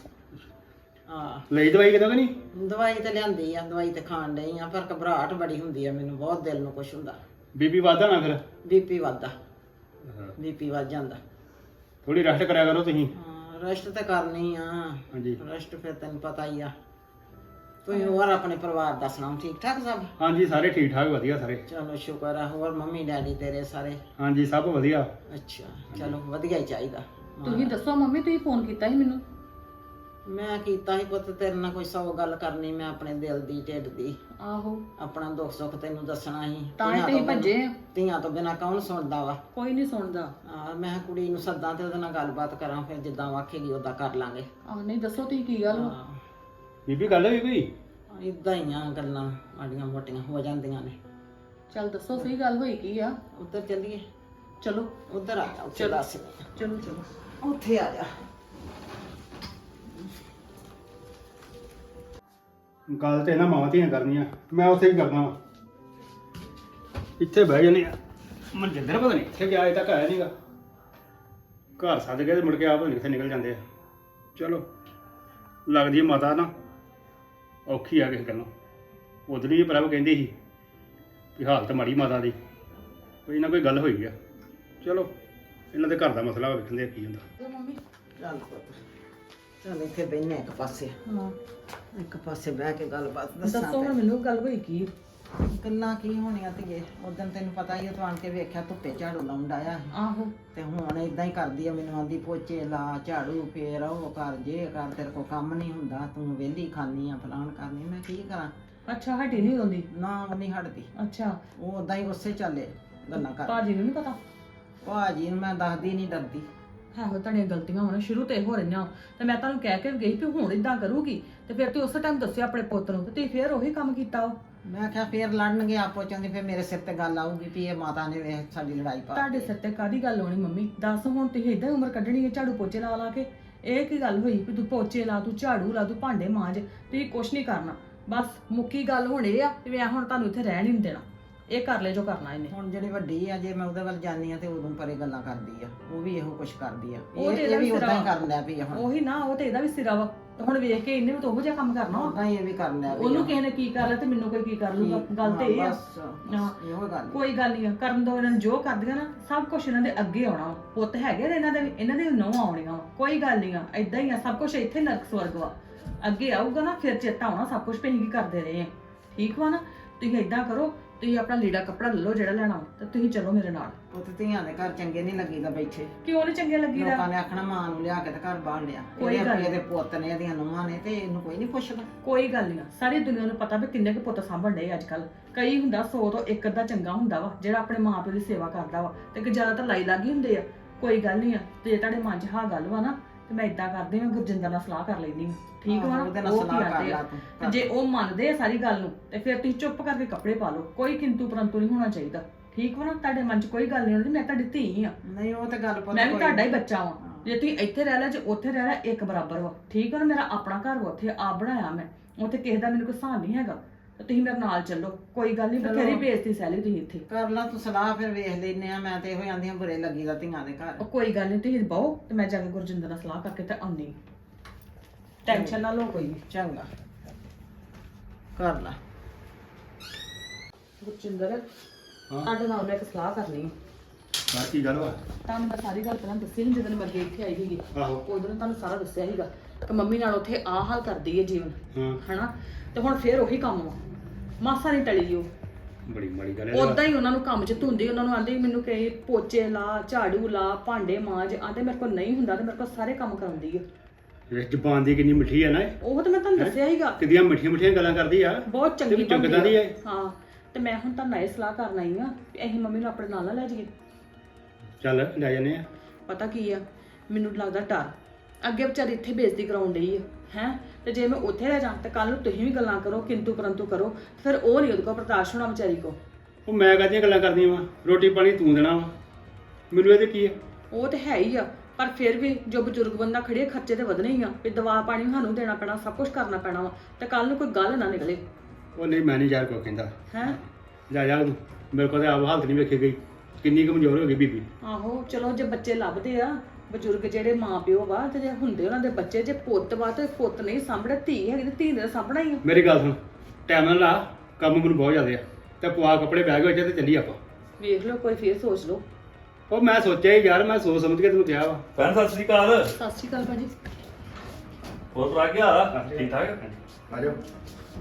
ਹਾਂ। ਲਈ ਦਵਾਈ ਕਿਦਾਂ ਕਿ ਨਹੀਂ? ਦਵਾਈ ਤੇ ਲਿਆਂਦੀ ਆ ਦਵਾਈ ਤੇ ਖਾਣ ਡਈ ਆ ਪਰ ਘਬਰਾਹਟ ਬੜੀ ਹੁੰਦੀ ਆ ਮੈਨੂੰ ਬਹੁਤ ਦਿਲ ਨੂੰ ਕੁਛ ਹੁੰਦਾ। ਬੀਬੀ ਨਾ ਫਿਰ? ਬੀਪੀ ਵੱਧਦਾ। ਬੀਪੀ ਵੱਧ ਜਾਂਦਾ। ਥੋੜੀ ਰੈਸਟ ਕਰਿਆ ਕਰੋ ਤੁਸੀਂ। ਹਾਂ ਰੈਸਟ ਤੇ ਕਰਨੀ ਆ। ਹਾਂਜੀ। ਰੈਸਟ ਫਿਰ ਤੈਨੂੰ ਪਤਾ ਹੀ ਆ। ਤੁਸੀਂ ਹੋਰ ਆਪਣੇ ਪਰਿਵਾਰ ਦਾ ਸੁਣਾਓ ਠੀਕ ਠਾਕ ਸਭ? ਹਾਂਜੀ ਸਾਰੇ ਠੀਕ ਠਾਕ ਵਧੀਆ ਸਾਰੇ। ਚਲੋ ਸ਼ੁਕਰ ਆ ਹੋਰ ਮੰਮੀ ਡੈਡੀ ਤੇਰੇ ਸਾਰੇ? ਹਾਂਜੀ ਸਭ ਵਧੀਆ। ਅੱਛਾ ਚਲੋ ਵਧੀਆ ਹੀ ਚਾਹੀਦਾ। ਤੁਸੀਂ ਦੱਸੋ ਮੰਮੀ ਤੁਸੀਂ ਫੋਨ ਕੀਤਾ ਸੀ ਮੈਨੂੰ? ਮੈਂ ਕੀਤਾ ਸੀ ਪੁੱਤ ਤੇਰੇ ਨਾਲ ਕੋਈ ਸੌ ਗੱਲ ਕਰਨੀ ਮੈਂ ਆਪਣੇ ਦਿਲ ਦੀ ਢਿੱਡ ਦੀ। ਆਹੋ। ਆਪਣਾ ਦੁੱਖ ਸੁੱਖ ਤੈਨੂੰ ਦੱਸਣਾ ਸੀ। ਤਾਂ ਹੀ ਧੀਆਂ ਤੁਸੀਂ ਤੋਂ ਬਿਨਾਂ- ਭੱਜੇ ਆ। ਧੀਆਂ ਤੋਂ ਬਿਨਾ ਕੌਣ ਸੁਣਦਾ ਵਾ? ਕੋਈ ਨਹੀਂ ਸੁਣਦਾ। ਆ ਮੈਂ ਕਿਹਾ ਕੁੜੀ ਨੂੰ ਸੱਦਾਂ ਤੇ ਉਹਦੇ ਨਾਲ ਗੱਲਬਾਤ ਕਰਾਂ ਫਿਰ ਜਿੱਦਾਂ ਵਾਖੇਗੀ ਉਦਾਂ ਕਰ ਲਾਂਗੇ। ਆਹ ਨਹੀਂ ਦੱਸੋ ਤੁਸੀਂ ਕੀ ਗੱਲ ਵਾ? ਹਾਂ। ਬੀਬੀ ਗੱਲ ਹੋਈ ਕੋਈ? ਇਦਾਂ ਹੀ ਆ ਗੱਲਾਂ ਆਡੀਆਂ ਮੋਟੀਆਂ ਹੋ ਜਾਂਦੀਆਂ ਨੇ। ਚੱਲ ਦੱਸੋ ਸਹੀ ਗੱਲ ਹੋਈ ਕੀ ਆ? ਉੱਧਰ ਚੱਲੀਏ। ਚਲੋ। ਉੱਧਰ ਆ ਜਾ ਉੱਥੇ ਦੱਸ ਚਲੋ ਚਲੋ। ਉੱਥੇ ਆ ਜਾ। ਗੱਲ ਤੇ ਨਾ ਮਾਵਾਂ ਧੀਆਂ ਕਰਨੀਆਂ ਮੈਂ ਉੱਥੇ ਹੀ ਕਰਦਾ ਵਾਂ। ਇੱਥੇ ਬਹਿ ਜਾਂਦੇ ਆ। ਮਨਜਿੰਦਰ ਪਤਾ ਨਹੀਂ ਇੱਥੇ ਗਿਆ ਅਜੇ ਤੱਕ ਆਇਆ ਨਹੀਂਗਾ ਘਰ ਸੱਜ ਕੇ ਤੇ ਮੁੜ ਕੇ ਆਪ ਪਤਾ ਨੀ ਕਿੱਥੇ ਨਿਕਲ ਜਾਂਦੇ ਆ। ਚਲੋ ਲੱਗਦੀ ਹੈ ਮਾਤਾ ਨਾ। ਔਖੀ ਆ ਕਿਸੇ ਗੱਲੋਂ। ਉਧਰ ਹੀ ਪ੍ਰਭ ਕਹਿੰਦੀ ਸੀ ਕਿ ਹਾਲਤ ਮਾੜੀ ਮਾਤਾ ਦੀ ਕੋਈ ਨਾ ਕੋਈ ਗੱਲ ਹੋਈ ਆ। ਚਲੋ ਇਹਨਾਂ ਦੇ ਘਰ ਦਾ ਮਸਲਾ ਵੇਖਣ ਦੇ ਕੀ ਹੁੰਦਾ। ਮੰਮੀ? ਚੱਲ ਪੁੱਤ ਚੱਲ ਇੱਥੇ ਬੈਠਨੇ ਇੱਕ ਪਾਸੇ। ਹਾਂ। ਇੱਕ ਪਾਸੇ ਬਹਿ ਕੇ ਗੱਲਬਾਤ ਦੱਸਾਂ ਦੱਸੋ ਹੁਣ ਮੈਨੂੰ ਗੱਲ ਹੋਈ ਕੀ? ਗੱਲਾਂ ਕੀ ਹੋਣੀਆਂ ਧੀਏ? ਉਦੋਂ ਤੈਨੂੰ ਪਤਾ ਹੀ ਆ ਤੂੰ ਆਣ ਕੇ ਵੇਖਿਆ ਧੁੱਪੇ ਝਾੜੂ ਲਾਉਣ ਡਾਇਆ ਸੀ ਆਹੋ। ਤੇ ਹੁਣ ਇਦਾਂ ਹੀ ਕਰਦੀ ਆ ਮੈਨੂੰ ਆਂਦੀ ਪੋਚੇ ਲਾ ਝਾੜੂ ਫੇਰ ਉਹ ਕਰ ਜੇ ਕਰ ਤੇਰੇ ਕੋ ਕੰਮ ਨਹੀਂ ਹੁੰਦਾ ਤੂੰ ਵਿਹਲੀ ਖਾਨੀ ਆ ਫਲਾਣ ਕਰਨੀ ਮੈਂ ਕੀ ਕਰਾਂ? ਅੱਛਾ ਹੱਡੀ ਨਹੀਂ ਹੁੰਦੀ ਨਾ ਉਹ ਨਹੀਂ ਹਟਦੀ। ਅੱਛਾ। ਉਹ ਉਦਾਂ ਹੀ ਉਸੇ ਚੱਲੇ ਗੱਲਾਂ ਕਰ। ਭਾਜੀ ਨੂੰ ਨਹੀਂ ਪਤਾ? ਭਾਜੀ ਨੂੰ ਮੈਂ ਦੱਸਦੀ ਨਹੀਂ ਡਰਦੀ। ਆਹੋ ਤੁਹਾਡੀਆਂ ਗਲਤੀਆਂ ਹੋਣ ਸ਼ੁਰੂ ਤੇ ਹੋ ਰਹੀਆਂ ਤੇ ਮੈਂ ਤੁਹਾਨੂੰ ਕਹਿ ਕੇ ਗਈ ਵੀ ਹੁਣ ਇਦਾਂ ਕਰੂਗੀ ਤੇ ਫਿਰ ਤੂੰ ਉਸੇ ਟਾਈਮ ਦੱਸਿਆ ਆਪਣੇ ਪੁੱਤ ਨੂੰ ਤੇ ਤੁਸੀਂ ਫਿਰ ਉਹੀ ਕੰਮ ਕੀਤਾ ਉਹ ਮੈਂ ਕਿਹਾ ਫੇਰ ਲੜਨਗੇ ਆਪੋ ਚੋਂਦੀ ਫੇਰ ਮੇਰੇ ਸਿਰ ਤੇ ਗੱਲ ਆਊਗੀ ਵੀ ਇਹ ਮਾਤਾ ਨੇ ਵੇਖ ਸਾਡੀ ਲੜਾਈ ਪਾ ਤੁਹਾਡੇ ਸਿਰ ਤੇ ਕਾਦੀ ਗੱਲ ਹੋਣੀ ਮੰਮੀ? ਦੱਸ ਹੁਣ ਤੁਸੀਂ ਇਦਾਂ ਉਮਰ ਕੱਢਣੀ ਹੈ ਝਾੜੂ ਪੋਚੇ ਲਾ ਲਾ ਕੇ। ਇਹ ਕੀ ਗੱਲ ਹੋਈ ਵੀ ਤੂੰ ਪੋਚੇ ਲਾ ਤੂੰ ਝਾੜੂ ਲਾ ਤੂੰ ਭਾਂਡੇ ਮਾਂਜ ਤੁਸੀਂ ਕੁਛ ਨਹੀਂ ਕਰਨਾ। ਬਸ ਮੁੱਕੀ ਗੱਲ ਹੁਣ ਇਹ ਆ ਕਿ ਮੈਂ ਹੁਣ ਤੁਹਾਨੂੰ ਇੱਥੇ ਰਹਿਣ ਹੀ ਨਹੀਂ ਦੇਣਾ। ਇਹ ਕਰ ਲੈ ਜੋ ਕਰਨਾ ਇਹਨੇ। ਹੁਣ ਜਿਹੜੀ ਵੱਡੀ ਆ ਜੇ ਮੈਂ ਉਹਦੇ ਵੱਲ ਜਾਨੀ ਆ ਤੇ ਉਦੋਂ ਪਰੇ ਗੱਲਾਂ ਕਰਦੀ ਆ। ਉਹ ਵੀ ਇਹੋ ਕੁਛ ਕਰਦੀ ਆ। ਉਹ ਇਹ ਤੇ ਇਹ ਇਹਦਾ ਵੀ ਵੀ ਉਦਾਂ ਹੀ ਸਿਰਾ- ਕਰਨ ਪਈ ਆ ਹੁਣ। ਉਹੀ ਨਾ ਉਹ ਤੇ ਇਹਦਾ ਵੀ ਸਿਰਾ ਵਾ। ਤੇ ਹੁਣ ਵੇਖ ਕੇ ਇਹਨੇ ਵੀ ਤਾਂ ਉਹੋ ਜਿਹਾ ਕੰਮ ਕਰਨਾ ਵਾ। ਉਦਾਂ ਹੀ ਇਹ ਵੀ ਕਰਨ ਪਈ ਆ। ਉਹਨੂੰ ਕਿਸੇ ਨੇ ਕੀ ਕਰ ਲਿਆ ਤੇ ਮੈਨੂੰ ਕੋਈ ਕੀ ਕਰ ਲੂਗਾ ਗੱਲ ਤੇ ਇਹ ਆ। ਬਸ, ਹਾਂ। ਇਹੋ ਗੱਲ ਕੋਈ ਗੱਲ ਨਹੀਂ ਆ। ਕਰਨ ਦੋ ਇਹਨਾਂ ਨੂੰ ਜੋ ਕਰਦੀਆਂ ਨਾ ਸਭ ਕੁਝ ਇਹਨਾਂ ਦੇ ਅੱਗੇ ਆਉਣਾ ਵਾ। ਪੁੱਤ ਹੈਗੇ ਨੇ ਇਹਨਾਂ ਦੇ ਵੀ ਇਹਨਾਂ ਦੇ ਨੌ ਆਉਣੀਆਂ ਵਾ। ਕੋਈ ਗੱਲ ਨਹੀਂ ਆ। ਐਦਾਂ ਹੀ ਆ ਸਭ ਕੁਝ ਇੱਥੇ ਨਰਕ ਸਵਰਗ ਵਾ। ਅੱਗੇ ਆਊਗਾ ਨਾ ਫਿਰ ਚੇਤਾ ਆਉਣਾ ਸਭ ਕੁਝ ਕੀ ਕਰਦੇ ਰਹੇ ਆ। ਠੀਕ ਵਾ ਨਾ? ਤੁਸੀਂ ਐਦਾਂ ਕਰੋ ਤੁਸੀਂ ਆਪਣਾ ਲੀੜਾ ਕੱਪੜਾ ਲੈ ਲਓ ਜਿਹੜਾ ਲੈਣਾ ਤੇ ਤੁਸੀਂ ਚਲੋ ਮੇਰੇ ਨਾਲ। ਪੁੱਤ ਧੀਆਂ ਦੇ ਘਰ ਚੰਗੇ ਨਹੀਂ ਲੱਗੀਦਾ ਬੈਠੇ। ਕਿਉਂ ਨਹੀਂ ਚੰਗੇ ਲੱਗੀਦਾ? ਲੋਕਾਂ ਨੇ ਆਖਣਾ ਮਾਂ ਨੂੰ ਲਿਆ ਕੇ ਤੇ ਘਰ ਬਾਹਰ ਲਿਆ। ਕੋਈ ਗੱਲ ਇਹਦੇ ਪੁੱਤ ਨੇ ਇਹਦੀਆਂ ਨੂੰਹਾਂ ਨੇ ਤੇ ਇਹਨੂੰ ਕੋਈ ਨਹੀਂ ਪੁੱਛਦਾ। ਕੋਈ ਗੱਲ ਨਹੀਂ। ਸਾਰੀ ਦੁਨੀਆ ਨੂੰ ਪਤਾ ਵੀ ਕਿੰਨੇ ਕੁ ਪੁੱਤ ਸਾਂਭਣ ਡਏ ਅੱਜ ਕੱਲ ਕਈ ਹੁੰਦਾ 100 ਤੋਂ ਇੱਕ ਅੱਧਾ ਚੰਗਾ ਹੁੰਦਾ ਵਾ ਜਿਹੜਾ ਆਪਣੇ ਮਾਂ ਪਿਓ ਦੀ ਸੇਵਾ ਕਰਦਾ ਵਾ। ਤੇ ਕਿ ਜ਼ਿਆਦਾਤਰ ਲਾਈ ਲਾਗੀ ਹੁੰਦੇ ਆ। ਕੋਈ ਗੱਲ ਨਹੀਂ ਆ। ਤੇ ਜੇ ਤੁਹਾਡੇ ਮਨ 'ਚ ਹਾਂ ਗੱਲ ਵਾ ਨਾ ਤੇ ਮੈਂ ਇਦਾਂ ਕਰਦੀ ਹਾਂ ਗੁਰਜਿੰਦਰ ਨਾਲ ਸਲਾਹ ਕਰ ਲੈਂਦੀ ਹਾਂ। ਠੀਕ ਵਾ? ਨਾ? ਆਹੋ, ਉਹਦੇ ਨਾਲ ਉਹ ਕੀ ਸਲਾਹ ਕਰ ਆ। ਲਾ ਤੂੰ। ਤੇ ਜੇ ਉਹ ਮੰਨਦੇ ਆ ਸਾਰੀ ਗੱਲ ਨੂੰ ਤੇ ਫਿਰ ਤੁਸੀਂ ਚੁੱਪ ਕਰਕੇ ਕੱਪੜੇ ਪਾ ਲਓ। ਕੋਈ ਕਿੰਤੂ ਪਰੰਤੂ ਨਹੀਂ ਹੋਣਾ ਚਾਹੀਦਾ। ਠੀਕ ਵਾ ਨਾ? ਤੁਹਾਡੇ ਮਨ 'ਚ ਕੋਈ ਗੱਲ ਨਹੀਂ ਹੋਣੀ ਮੈਂ ਤੁਹਾਡੀ ਧੀ ਆ। ਨਹੀਂ ਉਹ ਤੇ ਗੱਲ ਪੁੱਤ ਮੈਂ ਵੀ ਕੋਈ- ਤੁਹਾਡਾ ਹੀ ਬੱਚਾ ਵਾਂ। ਜੇ ਤੁਸੀਂ ਇੱਥੇ ਰਹਿ ਲੈ ਜੇ ਉੱਥੇ ਰਹਿ ਲੈ ਇੱਕ ਬਰਾਬਰ ਵਾ। ਠੀਕ ਆ ਨਾ? ਮੇਰਾ ਆਪਣਾ ਘਰ ਵਾ ਉੱਥੇ ਆਪ ਬਣਾਇਆ ਮੈਂ। ਉੱਥੇ ਕਿਸੇ ਦਾ ਮੈਨੂੰ ਕੋਈ ਸਾਹ ਨਹੀਂ ਹੈਗਾ। ਤੇ ਤੁਸੀਂ ਮੇਰੇ ਨਾਲ ਚੱਲੋ ਕੋਈ ਗੱਲ ਨਹੀਂ ਚਲੋ। ਬਥੇਰੀ ਬੇਇੱਜ਼ਤੀ ਸਹਿਲੀ ਤੁਸੀਂ ਇੱਥੇ। ਕਰ ਲਾ ਤੂੰ ਸਲਾਹ ਫਿਰ ਵੇਖ ਲੈਨੇ ਆ ਮੈਂ ਤੇ ਇਹੋ ਜਾਂਦੀਆਂ ਬੁਰੇ ਲੱਗੀਦਾ ਧੀਆਂ ਦੇ ਘਰ। ਉਹ ਕੋਈ ਗੱਲ ਨਹੀਂ ਤੁਸੀਂ ਬਹੁ ਤੇ ਮੈਂ ਜਾ ਕੇ ਗੁਰਜਿੰਦਰ ਨਾਲ ਸਲਾਹ ਕਰਕੇ ਤੇ ਆਉਣੀ ਟੈਨਸ਼ਨ ਨਾ ਲਓ ਕੋਈ ਵੀ ਚੰਗਾ। ਕਰ ਲਾ। ਗੁਰਜਿੰਦਰ ਹਾਂ। ਤੁਹਾਡੇ ਨਾਲ ਮੈਂ ਇੱਕ ਸਲਾਹ ਕਰਨੀ ਹੈ ਬਾਹਰ ਕੀ ਗੱਲ ਵਾ? ਤੁਹਾਨੂੰ ਮੈਂ ਸਾਰੀ ਗੱਲ ਪਹਿਲਾਂ ਦੱਸੀ ਨਹੀਂ ਜਦੋਂ ਮੈਂ ਅੱਗੇ ਇੱਥੇ ਆਈ ਸੀਗੀ। ਆਹੋ। ਉਦੋਂ ਨੇ ਤੁਹਾਨੂੰ ਸਾਰਾ ਦੱਸਿਆ ਸੀਗਾ ਕਿ ਮੰਮੀ ਨਾਲ ਉੱਥੇ ਆ ਹਾਲ ਕਰਦੀ ਹੈ ਜੀਵਨ ਹਾਂ। ਹਨਾ? ਤੇ ਹੁਣ ਫੇਰ ਉਹੀ ਕੰਮ ਵਾ। ਮਾਸਾ ਨਹੀਂ ਟਲੀ ਉਹ। ਬੜੀ ਮਾੜੀ ਗੱਲ ਹੈ। ਉਦਾਂ ਹੀ ਉਹਨਾਂ ਨੂੰ ਕੰਮ 'ਚ ਧੁੰਦੀ ਉਹਨਾਂ ਨੂੰ ਆਂਦੇ ਮੈਨੂੰ ਕਹੇ ਪੋਚੇ ਲਾ ਝਾੜੂ ਲਾ ਭਾਂਡੇ ਮਾਂਜ ਆਂਦੇ ਮੇਰੇ ਕੋਲ ਨਹੀਂ ਹੁੰਦਾ ਤੇ ਮੇਰੇ ਕੋਲ ਸਾਰੇ ਕੰਮ ਕਰਾਉਂਦੀ ਹੈ ਇਹ ਜ਼ਬਾਨ ਦੀ ਕਿੰਨੀ ਮਿੱਠੀ ਹੈ ਨਾ ਇਹ। ਉਹ ਤਾਂ ਮੈਂ ਤੁਹਾਨੂੰ ਦੱਸਿਆ ਸੀਗਾ। ਕਿੰਨੀਆਂ ਮਿੱਠੀਆਂ ਮਿੱਠੀਆਂ ਗੱਲਾਂ ਕਰਦੀ ਆ। ਬਹੁਤ ਚੰਗੀ ਬਣਦੀ ਆ। ਹੈ? ਹਾਂ ਤੇ ਮੈਂ ਹੁਣ ਤਾਂ ਨਏ ਸਲਾਹ ਕਰਨ ਆਈ ਆ ਵੀ ਅਸੀਂ ਮੰਮੀ ਨੂੰ ਆਪਣੇ ਨਾਲ ਨਾ ਲੈ ਜਾਈਏ। ਚੱਲ ਲੈ ਜਾਂਦੇ ਆ। ਪਤਾ ਕੀ ਆ? ਮੈਨੂੰ ਲੱਗਦਾ ਡਰ। ਅੱਗੇ ਵਿਚਾਰੀ ਇੱਥੇ ਬੇਇੱਜ਼ਤੀ ਕਰਾਉਣ ਡਈ ਆ। ਹੈ? ਤੇ ਜੇ ਮੈਂ ਉੱਥੇ ਰਹਿ ਜਾਂ ਤੇ ਕੱਲ ਨੂੰ ਤੁਸੀਂ ਵੀ ਗੱਲਾਂ ਕਰੋ ਕਿੰਤੂ ਪਰੰਤੂ ਕਰੋ ਫਿਰ ਉਹ ਨਹੀਂ ਉਹਦੇ ਕੋਲ ਬਰਦਾਸ਼ਤ ਹੋਣਾ ਵਿਚਾਰੀ ਕੋ ਉਹ ਮੈਂ ਕਾਹਦੀਆਂ ਗੱਲਾਂ ਕਰਦੀਆਂ ਵਾ? ਰੋਟੀ ਪਾਣੀ ਤੂੰ ਦੇਣਾ ਵਾ? ਮੈਨੂੰ ਇਹਦੇ ਕੀ ਆ? ਉਹ ਤੇ ਹੈ ਹੀ ਆ ਪਰ ਫਿਰ ਵੀ ਜੋ ਬਜ਼ੁਰਗ ਬੰਦਾ ਖੜੇ ਖਰਚੇ ਤੇ ਵਧਣੇ ਹੀ ਆ ਵੀ ਦਵਾ ਪਾਣੀ ਸਾਨੂੰ ਦੇਣਾ ਪੈਣਾ ਸਭ ਕੁਝ ਕਰਨਾ ਪੈਣਾ ਵਾ ਤੇ ਕੱਲ ਨੂੰ ਕੋਈ ਗੱਲ ਨਾ ਨਿਕਲੇ। ਉਹ ਨਹੀਂ ਮੈਂ ਨਹੀਂ ਯਾਰ ਕੋ ਕਹਿੰਦਾ। ਹੈ? ਜਾ ਜਾ ਤੂੰ। ਮੇਰੇ ਕੋਲ ਤੇ ਆਪ ਹਾਲਤ ਨਹੀਂ ਵੇਖੀ ਗਈ। ਕਿੰਨੀ ਕਮਜ਼ੋਰ ਹੋ ਗਈ ਬੀਬੀ। ਆਹੋ ਚਲੋ ਜੇ ਬੱਚੇ ਲੱਭਦੇ ਆ ਬਜ਼ੁਰਗ ਜਿਹੜੇ ਮਾਂ ਪਿਓ ਵਾ ਤੇ ਜੇ ਹੁੰਦੇ ਉਹਨਾਂ ਦੇ ਬੱਚੇ ਜੇ ਪੁੱਤ ਵਾ ਤੇ ਪੁੱਤ ਨਹੀਂ ਸਾਂਭਣਾ ਧੀ ਹੈਗੀ ਤੇ ਧੀ ਨੇ ਸਾਂਭਣਾ ਹੀ ਆ। ਮੇਰੀ ਗੱਲ ਸੁਣ ਟਾਈਮ ਨਾਲ ਲਾ ਕੰਮ ਮੈਨੂੰ ਬਹੁਤ ਜ਼ਿਆਦਾ ਆ। ਤੇ ਪਵਾ ਕੱਪੜੇ ਬੈਗ ਵਿੱਚ ਤੇ ਚੱਲੀ ਆਪਾਂ। ਵੇਖ ਲਓ ਕੋਈ ਫੇਰ ਸੋਚ ਲਓ। ਉਹ ਮੈਂ ਸੋਚਿਆ ਹੀ ਯਾਰ ਮੈਂ ਸੋਚ ਸਮਝ ਕੇ ਤੈਨੂੰ ਕਿਹਾ ਵਾ। ਭੈਣ ਸਤਿ ਸ੍ਰੀ ਅਕਾਲ। ਸਤਿ ਸ਼੍ਰੀ ਅਕਾਲ ਭਾਜੀ। ਹੋਰ ਭਰਾ ਕੀ ਹਾਲ ਆ? ਠੀਕ ਠਾਕ? ਆ ਜਾਓ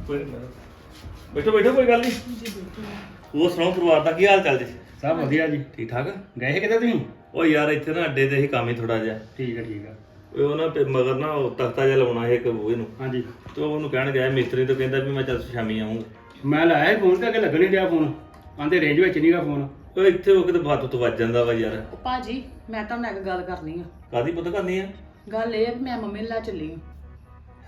ਕੋਈ ਨੀ। ਬੈਠੋ ਬੈਠੋ ਕੋਈ ਗੱਲ ਨਹੀਂ ਜੀ ਬਿਲਕੁਲ। ਹੋਰ ਸੁਣਾਓ ਪਰਿਵਾਰ ਦਾ ਕੀ ਹਾਲ ਚਾਲ ਜੀ? ਸਭ ਵਧੀਆ ਜੀ। ਠੀਕ ਠਾਕ? ਗਏ ਕਿਤੇ ਤੁਸੀਂ? ਉਹ ਯਾਰ ਇੱਥੇ ਨਾ ਅੱਡੇ ਤੇ ਹੀ ਕੰਮ ਹੀ ਥੋੜਾ ਜਿਹਾ। ਠੀਕ ਹੈ ਠੀਕ ਹੈ। ਉਹ ਨਾ ਤੇ ਮਗਰ ਨਾ ਉਹ ਤਖਤਾ ਜਿਹਾ ਲਾਉਣਾ ਹੈ ਇੱਕ ਬੂਹੇ ਨੂੰ। ਹਾਂਜੀ। ਤੇ ਉਹ ਉਹਨੂੰ ਕਹਿਣ ਗਿਆ ਮਿਸਤਰੀ ਤੋਂ ਕਹਿੰਦਾ ਵੀ ਮੈਂ ਚੱਲ ਸ਼ਾਮੀ ਆਉਂਗਾ ਮੈਂ ਲਾਇਆ ਫੋਨ ਤੇ ਅੱਗੇ ਲੱਗਣ ਨਹੀਂ ਡਿਆ ਫੋਨ। ਆਂਦੇ ਰੇਂਜ ਵਿੱਚ ਨਹੀਂਗਾ ਫੋਨ। ਉਹ ਇੱਥੇ ਉਹ ਕਿਤੇ ਬਾਤ ਤੋਂ ਵੱਜ ਜਾਂਦਾ ਵਾ ਯਾਰ। ਉਹ ਭਾਜੀ ਮੈਂ ਤੁਹਾਨੂੰ ਇੱਕ ਗੱਲ ਕਰਨੀ ਆ। ਕਾਦੀ ਪੁੱਤ ਕਰਨੀ ਆ? ਗੱਲ ਇਹ ਆ ਵੀ ਮੈਂ ਮੰਮੀ ਨੂੰ ਲੈ ਚੱਲੀ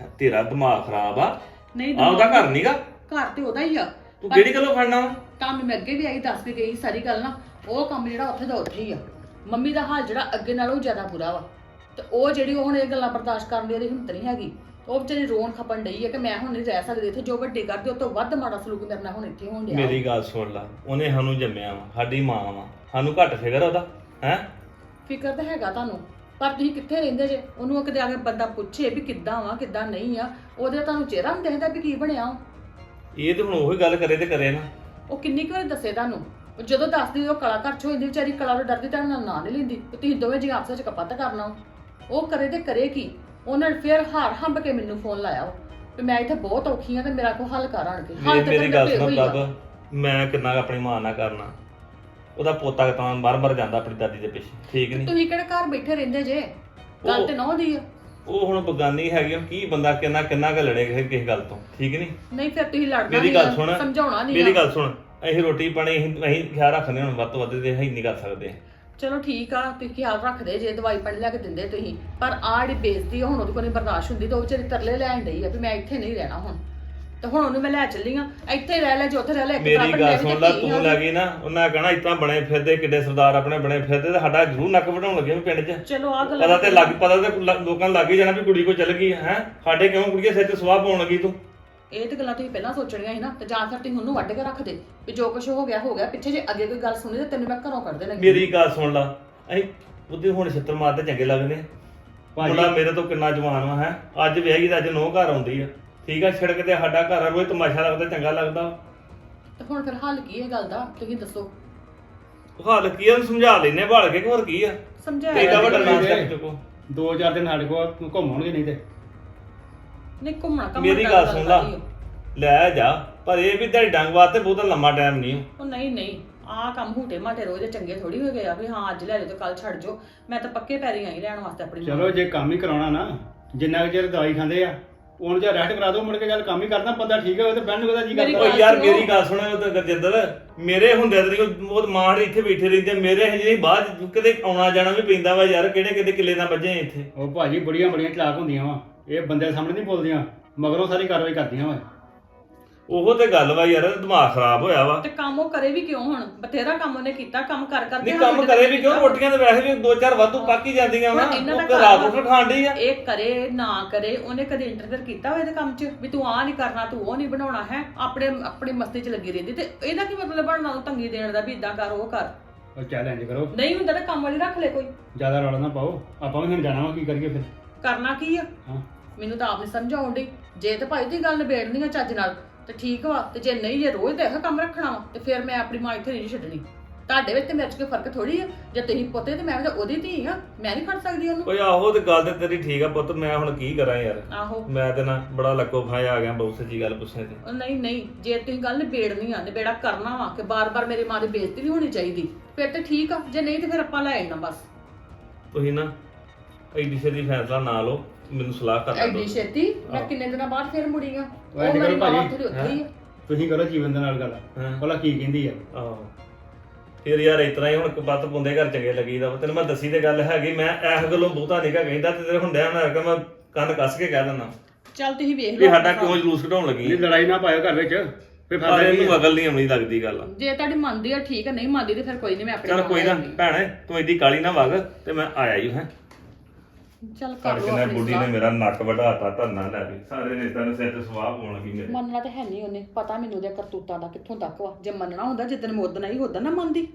ਆ। ਤੇਰਾ ਦਿਮਾਗ ਖਰਾਬ ਆ। ਨਹੀਂ ਆ ਉਹਦਾ ਘਰ ਨਹੀਂਗਾ ਘਰ ਤੇ ਉਹਦਾ ਹੀ ਆ। ਤੂੰ ਕਿਹੜੀ ਗੱਲੋਂ ਫੜਨਾ ਵਾ? ਕੰਮ ਮੈਂ ਅੱਗੇ ਵੀ ਆਈ ਦੱਸ ਕੇ ਗਈ ਸਾਰੀ ਗੱਲ ਨਾ। ਉਹ ਕੰਮ ਜਿਹੜਾ ਉੱਥੇ ਦਾ ਉੱਥੇ ਹੀ ਆ। ਮੰਮੀ ਦਾ ਹਾਲ ਜਿਹੜਾ ਅੱਗੇ ਨਾਲੋਂ ਜ਼ਿਆਦਾ ਬੁਰਾ ਵਾ। ਤੇ ਉਹ ਜਿਹੜੀ ਉਹ ਹੁਣ ਇਹ ਗੱਲਾਂ ਬਰਦਾਸ਼ਤ ਕਰਨ ਦੀ ਉਹਦੀ ਹਿੰਮਤ ਨਹੀਂ ਹੈਗੀ। ਉਹ ਵਿਚਾਰੀ ਰੋਣ ਖਪਣ ਡਈ ਹੈ ਕਿ ਮੈਂ ਹੁਣ ਨਹੀਂ ਰਹਿ ਸਕਦੀ ਇੱਥੇ। ਜੋ ਵੱਡੀ ਕਰਦੀ ਉਹ ਤੋਂ ਵੱਧ ਮਾੜਾ ਸਲੂਕ ਮੇਰੇ ਨਾਲ ਹੁਣ ਇੱਥੇ ਹੋਣ ਡਿਆ। ਮੇਰੀ ਗੱਲ ਸੁਣ ਲਾ ਉਹਨੇ ਸਾਨੂੰ ਜੰਮਿਆ ਵਾ ਸਾਡੀ ਮਾਂ ਵਾ। ਸਾਨੂੰ ਘੱਟ ਫਿਕਰ ਉਹਦਾ ਹੈ? ਫਿਕਰ ਤਾਂ ਹੈਗਾ ਤੁਹਾਨੂੰ ਪਰ ਤੁਸੀਂ ਕਿੱਥੇ ਰਹਿੰਦੇ ਜੇ? ਉਹਨੂੰ ਕਿਤੇ ਆ ਕੇ ਬੰਦਾ ਪੁੱਛੇ ਵੀ ਕਿੱਦਾਂ ਵਾ ਕਿੱਦਾਂ ਨਹੀਂ ਆ। ਉਹਦੇ ਤੁਹਾਨੂੰ ਚਿਹਰਾ ਨਹੀਂ ਦਿਖਦਾ ਵੀ ਕੀ ਬਣਿਆ ਉਹ। ਇਹ ਤੇ ਹੁਣ ਉਹੀ ਗੱਲ ਕਰੇ ਤੇ ਕਰੇ ਨਾ। ਉਹ ਕਿੰਨੀ ਕੁ ਵਾਰੀ ਦੱਸੇ ਤੁਹਾਨੂੰ? ਉਹ ਜਦੋਂ ਦੱਸਦੀ ਉਹ ਕਲਾ ਘਰ ਚ ਜਾਂਦੀ ਵਿਚਾਰੀ ਕਲਾ ਤੋਂ ਡਰਦੀ ਤਾਂ ਨਾਲ ਨਾਂ ਨਹੀਂ ਲੈਂਦੀ। ਤੇ ਤੁਸੀਂ ਦੋਵੇਂ ਜੀ ਆਪਸ ਵਿੱਚ ਕਪੱਤ ਕਰਨਾ ਉਹ ਕਰੇ ਤੇ ਕਰੇ ਕੀ? ਉਹਨਾਂ ਨੇ ਫਿਰ ਹਾਰ ਹੰਬ ਕੇ ਮੈਨੂੰ ਫੋਨ ਲਾਇਆ ਉਹ ਮੈਂ ਇੱਥੇ ਬਹੁਤ ਔਖੀ ਆ ਤੇ ਮੇਰਾ ਕੋਈ ਹੱਲ ਕਰ ਆਣ ਕੇ। ਹਾਲ ਮੇਰੀ ਤਾਂ ਗੱਲ ਸੁਣੋ। ਪ੍ਰਭ ਮੈਂ ਕਿੰਨਾ ਕੁ ਆਪਣੀ ਮਾਂ ਨਾਲ ਕਰਨਾ। ਉਹਦਾ ਪੋਤਾ ਤਾਂ ਮਰ ਮਰ ਜਾਂਦਾ ਆਪਣੀ ਦਾਦੀ ਦੇ ਪਿੱਛੇ ਠੀਕ ਨਹੀਂ ਤੁਸੀਂ ਕਿਹੜੇ ਘਰ ਬੈਠੇ ਰਹਿੰਦੇ ਜੇ? ਗੱਲ ਤੇ ਨਾ ਦੀ ਆ। ਉਹ ਹੁਣ ਬਗਾਨੀ ਹੈਗੀ ਆ, ਕੀ ਬੰਦਾ ਕਿੰਨਾ ਕਿੰਨਾ ਕੁ ਲੜੇ ਕਿਸੇ ਗੱਲ ਤੋਂ ਠੀਕ ਨਹੀਂ ਨਹੀਂ ਫਿਰ ਤੁਸੀਂ ਲੜਨਾ ਮੇਰੀ ਗੱਲ ਸੁਣ। ਸਮਝਾਉਣਾ ਨਹੀਂ ਮੇਰੀ ਗੱਲ ਸੁਣ। ਅਸੀਂ ਰੋਟੀ ਪਾਣੀ ਅਸੀਂ ਖਿਆਲ ਰੱਖਦੇ ਹੁਣ ਵੱਧ ਤੋਂ ਵੱਧ ਤੇ ਅਸੀਂ ਨਹੀਂ ਕਰ ਸਕਦੇ। ਚਲੋ ਠੀਕ ਆ ਤੁਸੀਂ ਖਿਆਲ ਰੱਖਦੇ ਜੇ ਦਵਾਈ ਪਾਣੀ ਲੈ ਕੇ ਦਿੰਦੇ ਤੁਸੀਂ। ਪਰ ਆਹ ਜਿਹੜੀ ਬੇਇੱਜ਼ਤੀ ਆ, ਹੁਣ ਉਹਦੇ ਕੋਲ ਨਹੀਂ ਬਰਦਾਸ਼ਤ ਹੁੰਦੀ ਤੇ ਉਹ ਵਿਚਾਰੀ ਤਰਲੇ ਲੈਣ ਡਈ ਆ ਵੀ ਮੈਂ ਇੱਥੇ ਨਹੀਂ ਰਹਿਣਾ ਹੁਣ। ਤੇ ਹੁਣ ਉਹਨੂੰ ਮੈਂ ਲੈ ਚੱਲੀ ਆ। ਇੱਥੇ ਰਹਿ ਲੈ ਜੇ ਉੱਥੇ ਰਹਿ ਲੈ ਇੱਕ ਮੇਰੀ ਬਰਾਬਰ ਗੱਲ ਮੈਂ ਵੀ ਸੁਣ ਤੇ ਲੈ ਧੀ ਤੂੰ ਆ। ਲੱਗੀ ਨਾ ਉਹਨਾਂ ਕਹਣਾ ਇਤਾਂ ਬਣੇ ਫਿਰਦੇ ਕਿੱਡੇ ਸਰਦਾਰ ਆਪਣੇ ਬਣੇ ਫਿਰਦੇ ਤੇ ਸਾਡਾ ਜ਼ਰੂਰ ਨੱਕ ਵਢਾਉਣ ਲੱਗੇ ਵੀ ਪਿੰਡ 'ਚ। ਚਲੋ ਆ ਗੱਲ ਪਤਾ ਤੇ ਲੱਗ ਪਤਾ ਤੇ ਲ- ਲੋਕਾਂ ਨੂੰ ਲੱਗ ਹੀ ਜਾਣਾ ਵੀ ਕੁੜੀ ਕੋ ਚੱਲ ਗਈ ਹੈ? ਸਾਡੇ ਕਿਉਂ ਕੁੜੀਏ ਸਿਰ ਤੇ ਸਵਾਹ ਪਾਉਣ ਲੱਗੀ ਤੂੰ? ਇਹ ਤੇ ਗੱਲਾਂ ਤੁਸੀਂ ਪਹਿਲਾਂ ਸੋਚਣੀਆਂ ਸੀ ਨਾ ਤੇ ਜਾਂ ਫਿਰ ਤੁਸੀਂ ਉਹਨੂੰ ਵੱਢ ਕੇ ਰੱਖ ਦੇ ਵੀ ਜੋ ਕੁਝ ਹੋ ਗਿਆ ਹੋ ਗਿਆ ਪਿੱਛੇ ਜੇ ਅੱਗੇ ਕੋਈ ਗੱਲ ਸੁਣੀ ਤੇ ਤੈਨੂੰ ਮੈਂ ਘਰੋਂ ਕੱਢ ਦੇਣਾ ਮੇਰੀ ਗੱਲ ਸੁਣ ਲਾ। ਅਸੀਂ ਉਹਦੇ ਹੁਣ ਛਿੱਤਰ ਮਾਰਦੇ ਚੰਗੇ ਲੱਗਦੇ ਆ। ਭਾਜੀ ਮੁੰਡਾ ਮੇਰੇ ਤੋਂ ਕਿੰਨਾ ਜਵਾਨ ਵਾ ਹੈ? ਅੱਜ ਵਿਆਹੀ ਤੇ ਅੱਜ ਨੋ ਘਰ ਆਉਂਦੀ ਆ। ਠੀਕ ਆ ਛਿੜਕ ਤੇ ਸਾਡਾ ਘਰ ਆ ਰੋਜ਼ ਤਮਾਸ਼ਾ ਲੱਗਦਾ ਚੰਗਾ ਲੱਗਦਾ। ਤੇ ਹੁਣ ਫਿਰ ਹੱਲ ਕੀ ਹੈ ਗੱਲ ਦਾ? ਤੁਸੀਂ ਦੱਸੋ। ਹਾਲ ਕੀ ਆ? ਸਮਝਾ ਲੈਨੇ ਭਾਲ ਕੇ ਕਿ ਹੋਰ ਕੀ ਆ? ਸਮਝਾਇਆ ਏਡਾ ਵੱਡਾ ਨਹੀਂ। ਨਾਮ ਦੇ। ਚੱਕ ਚੁੱਕੋ। ਦੋ ਚਾਰ ਦਿਨ ਸਾਡੇ ਕੋਲ ਘੁੰਮਣਗੇ ਨਹੀਂ ਤੇ। ਨਹੀਂ ਘੁੰਮਣਾ ਕੰਮ ਮੇਰੀ ਗੱਲ ਸੁਣ ਲਾ। ਲੈ ਜਾ ਪਰ ਇਹ ਵੀ ਤੇਰੀ ਡੰਗ ਵਾਸਤੇ ਬਹੁਤਾ ਲੰਮਾ ਟਾਈਮ ਨਹੀਂ ਉਹ ਨਹੀਂ ਨਹੀਂ ਆਹ ਕੰਮ ਹੂਟੇ ਮਾਟੇ ਰੋਜ਼ ਚੰਗੇ ਥੋੜੀ ਹੋ ਗਏ ਆ ਵੀ ਹਾਂ ਅੱਜ ਲੈ ਜਾਓ ਤੇ ਕੱਲ ਛੱਡ ਜਾਓ। ਮੈਂ ਤਾਂ ਪੱਕੇ ਪੈਰੀ ਆਈ ਲੈਣ ਵਾਸਤੇ ਆਪਣੀ ਮਾਂ ਚਲੋ ਜੇ ਕੰਮ ਹੀ ਕਰਾਉਣਾ ਨਾ ਜਿੰਨਾ ਕੁ ਚਿਰ ਦਵਾਈ ਖਾਂਦੇ ਆ ਉਹਨੂੰ ਜਾਂ ਰੈਸਟ ਕਰਾ ਦਿਓ ਮੁੜ ਕੇ ਚੱਲ ਕੰਮ ਹੀ ਕਰਦਾ ਬੰਦਾ ਠੀਕ ਹੋਵੇ ਤੇ ਬੈਠਣ ਨੂੰ ਉਹਦਾ ਜੀ ਮੇਰੀ ਕਰਦਾ। ਓ ਗੱਲ ਯਾਰ ਸੁਣੋ। ਮੇਰੀ ਗੱਲ ਸੁਣ ਉਹ ਤਾਂ ਗਰਜਿੰਦਰ ਮੇਰੇ ਹੁੰਦੇ ਤੇ ਉਹ ਉਹ ਮਾਂ ਇੱਥੇ ਬੈਠੇ ਰਹਿੰਦੇ ਮੇਰੇ ਹਜੇ ਨਹੀਂ ਬਾਅਦ ਕਿਤੇ ਆਉਣਾ ਜਾਣਾ ਵੀ ਪੈਂਦਾ ਵਾ ਯਾਰ ਕਿਹੜੇ ਕਿਹੜੇ ਕਿੱਲੇ ਨਾਲ ਵੱਜੇ ਇੱਥੇ। ਉਹ ਭਾਜੀ ਬੜੀਆਂ ਬੜੀਆਂ ਚਲਾਕ ਹੁੰਦੀਆਂ ਵਾ। ਇਹ ਬੰਦੇ ਸਾਹਮਣੇ ਨਹੀਂ ਬੋਲਦੀਆਂ ਮਗਰੋਂ ਸਾਰੀ ਕਾਰਵਾਈ ਕਰਦੀਆਂ ਵਾ। ਉਹੋ ਤੇ ਗੱਲ ਵਾ ਯਾਰ ਦਿਮਾਗ ਖਰਾਬ ਹੋਇਆ ਵਾ। ਤੇ ਕੰਮ ਉਹ ਕਰੇ ਵੀ ਕਿਉਂ ਹੁਣ? ਬਥੇਰਾ ਕੰਮ ਉਹਨੇ ਕੀਤਾ ਕੰਮ ਕਰ ਕਰਕੇ ਨਹੀਂ ਕੰਮ ਕਰੇ ਵੀ। ਕਿਉਂ? ਰੋਟੀਆਂ ਤੇ ਵੈਸੇ ਵੀ ਦੋ ਚਾਰ ਵਾਧੂ ਪੱਕ ਹੀ ਜਾਂਦੀਆਂ ਵਾ ਉਹ ਰਾਤ ਘਰ- ਉੱਠ ਖਾਂਦੀ ਆ। ਇਹ ਕਰੇ ਨਾ ਕਰੇ ਉਹਨੇ ਕਦੇ ਇੰਟਰਫੇਅਰ ਕੀਤਾ ਹੋਇਆ ਇਹਦੇ ਕੰਮ 'ਚ? ਵੀ ਤੂੰ ਆ ਨਹੀਂ ਕਰਨਾ ਤੂੰ ਉਹ ਨਹੀਂ ਬਣਾਉਣਾ ਹੈ? ਆਪਣੇ ਆਪਣੀ ਮਸਤੀ 'ਚ ਲੱਗੀ ਰਹਿੰਦੀ। ਤੇ ਇਹਦਾ ਕੀ ਮਤਲਬ ਬਣਨਾ ਉਹ ਤੰਗੀ ਦੇਣ ਦਾ ਵੀ ਇਦਾਂ ਕਰ ਉਹ ਕਰ? ਉਹ ਚੈਲੰਜ ਕਰੋ। ਨਹੀਂ ਹੁੰਦਾ ਤਾਂ ਕੰਮ ਵਾਲੀ ਰੱਖ ਲੈ ਕੋਈ। ਜ਼ਿਆਦਾ ਰੌਲਾ ਨਾ ਪਾਓ। ਆਪਾਂ ਵੀ ਹੁਣ ਜਾਣਾ ਵਾ ਕੀ ਕਰੀਏ ਫਿਰ? ਕਰਨਾ ਕੀ ਆ? ਹਾਂ। ਮੈਨੂੰ ਤਾਂ ਆਪ ਨਹੀਂ ਸਮਝ ਆਉਣ ਡਈ। ਜੇ ਤੇ ਭਾਈ ਤੁਸੀਂ ਗੱਲ ਨਿਬੇੜਨੀ ਆ ਚੱਜ ਨਾਲ ਤੇ ਠੀਕ ਵਾ ਤੇ ਜੇ ਨਹੀਂ ਜੇ ਰੋਜ਼ ਦਾ ਇਹੋ ਕੰਮ ਰੱਖਣਾ ਵਾ ਤੇ ਫਿਰ ਮੈਂ ਆਪਣੀ ਮਾਂ ਇੱਥੇ ਨਹੀਂ ਛੱਡਣੀ। ਤੁਹਾਡੇ ਵਿੱਚ ਤੇ ਮੇਰੇ 'ਚ ਕੋਈ ਫ਼ਰਕ ਥੋੜੀ ਆ? ਜੇ ਤੁਸੀਂ ਪੁੱਤੇ ਤੇ ਮੈਂ ਤਾਂ ਉਹਦੀ ਧੀ ਆ ਮੈਂ ਨਹੀਂ ਖੜ ਸਕਦੀ ਉਹਨੂੰ। ਓਏ ਆਹੋ ਤੇ ਗੱਲ ਤੇ ਤੇਰੀ ਠੀਕ ਆ ਪੁੱਤ ਮੈਂ ਹੁਣ ਕੀ ਕਰਾਂ ਯਾਰ? ਆਹੋ। ਮੈਂ ਤੇ ਨਾ ਬੜਾ ਲੱਕੋ ਫਾਇਆ ਆ ਗਿਆ ਬਹੁਤ ਸੱਚੀ ਗੱਲ ਪੁੱਛੇ ਤੇ। ਉਹ ਨਹੀਂ ਨਹੀਂ ਜੇ ਤੁਸੀਂ ਗੱਲ ਨਿਬੇੜਨੀ ਆ ਨਿਬੇੜਾ ਕਰਨਾ ਵਾ ਕਿ ਬਾਰ-ਬਾਰ ਮੇਰੀ ਮਾਂ ਦੀ ਬੇਇੱਜ਼ਤੀ ਨਹੀਂ ਹੋਣੀ ਚਾਹੀਦੀ ਫਿਰ ਤੇ ਠੀਕ ਆ ਜੇ ਨਹੀਂ ਤੇ ਫਿਰ ਆਪਾਂ ਲੈ ਆਣਾ ਬਸ। ਤੁਸੀਂ ਨਾ ਐਡੀ ਛੇਤੀ ਫੈਸਲਾ ਨਾ ਲਓ। ਮੈਨੂੰ ਸਲਾਹ ਕਰ ਲੈਣ ਦਿਓ ਐਡੀ ਛੇਤੀ? ਮੈਂ ਆਹੋ। ਕਿੰਨੇ ਦਿਨਾਂ ਬਾਅਦ ਫਿਰ ਮੁੜੀ ਆ ਉਹ ਐਂ ਮੇਰੀ ਕਰੋ ਮਾਂ ਭਾਜੀ, ਉੱਥੇ ਦੀ ਉੱਥੇ ਹੀ ਆ। ਤੁਸੀਂ ਕਰੋ ਜੀਵਨ ਦੇ ਨਾਲ ਗੱਲ। ਹਾਂ। ਭਲਾ ਕੀ ਕਹਿੰਦੀ ਆ। ਆਹੋ। ਫਿਰ ਯਾਰ ਇਤਨਾ ਹੀ ਹੁਣ ਬੱਤ ਪੁੰਦੇ ਘਰ ਚੰਗੇ ਲੱਗੀਦਾ ਵਾ। ਤੈਨੂੰ ਮੈਂ ਦੱਸੀ ਤੇ ਗੱਲ ਹੈਗੀ ਮੈਂ ਇਸ ਗੱਲੋਂ ਬਹੁਤਾ ਨਿਕਾ ਕਹਿੰਦਾ ਤੇ ਤੇਰੇ ਹੁੰਦਿਆਂ ਨਾ ਕਿ ਮੈਂ ਕੰਨ ਕੱਸ ਕੇ ਕਹਿ ਦਿੰਦਾ। ਚੱਲ ਤੁਸੀਂ ਵੇਖ ਵੀ ਲਓ ਸਾਡਾ ਕਿਉਂ ਜਲੂਸ ਕਢਾਉਣ ਲੱਗੀ ਇਹ ਲੜਾਈ ਨਾ ਪਾਇਓ ਘਰ ਵਿੱਚ। ਫਿਰ ਪਰ ਫਾਇਦਾ ਕੀ ਇਹਨੂੰ ਆ? ਅਕਲ ਨਹੀਂ ਆਉਣੀ ਲੱਗਦੀ ਗੱਲ। ਜੇ ਤੁਹਾਡੀ ਮੰਨਦੀ ਆ ਠੀਕ ਆ ਨਹੀਂ ਮੰਨਦੀ ਤੇ ਫਿਰ ਕੋਈ ਨਹੀਂ ਮੈਂ ਆਪਣੇ ਚਲ ਕੋਈ ਨਾ। ਭੈਣੇ ਤੂੰ ਇਹਦੀ ਕਾਲੀ ਨਾ ਵਗ ਤੇ ਮੈਂ ਆਇਆ ਹੀ ਹੈ। ਚੱਲ ਕਰ ਲਓ ਕਿਨੇ ਆਪਣੀ ਬੁੱਢੀ ਨੇ ਸਲਾਹ। ਮੇਰਾ ਨੱਕ ਵਢਾਤਾ ਧਰਨਾ ਲੈ ਕੇ। ਸਾਰੇ ਰਿਸ਼ਤਿਆਂ ਦੇ ਸਿਰ ਤੇ ਸਵਾਹ ਪਾਉਣ ਲੱਗੀ ਮੇਰੇ। ਮੰਨਣਾ ਤੇ ਹੈ ਨਹੀਂ ਉਹਨੇ ਪਤਾ ਮੈਨੂੰ ਉਹਦੇ ਕਰਤੂਤਾਂ ਦਾ ਕਿੱਥੋਂ ਤੱਕ ਵਾ। ਜੇ ਮੰਨਣਾ ਹੁੰਦਾ ਜਿੱਦਨ ਮੈਂ ਉਦਣ ਆਈ ਉਦਣ ਨਾ ਮੰਨਦੀ